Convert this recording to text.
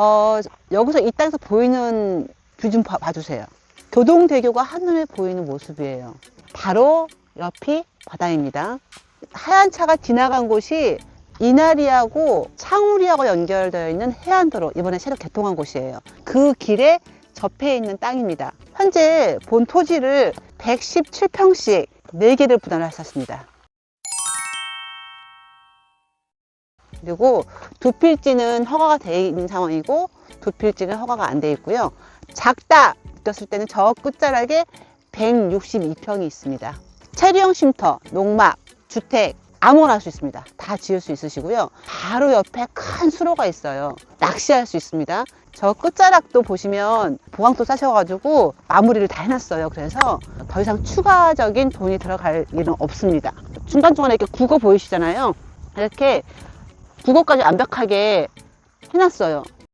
어, 여기서 이 땅에서 보이는 뷰 좀 봐주세요. 교동대교가 하늘에 보이는 모습이에요. 바로 옆이 바다입니다. 하얀 차가 지나간 곳이 이나리하고 창우리하고 연결되어 있는 해안도로 이번에 새로 개통한 곳이에요. 그 길에 접해 있는 땅입니다. 현재 본 토지를 117평씩 4개를 분할을 했었습니다. 그리고 두 필지는 허가가 되어 있는 상황이고 두 필지는 허가가 안 되어 있고요. 작다 느꼈을 때는 저 끝자락에 162평이 있습니다. 체리형 쉼터, 농막, 주택 아무거나 할 수 있습니다. 다 지을 수 있으시고요. 바로 옆에 큰 수로가 있어요. 낚시할 수 있습니다. 저 끝자락도 보시면 보강도 싸셔가지고 마무리를 다 해놨어요. 그래서 더 이상 추가적인 돈이 들어갈 일은 없습니다. 중간중간에 이렇게 국어 보이시잖아요. 이렇게 국어까지 완벽하게 해놨어요.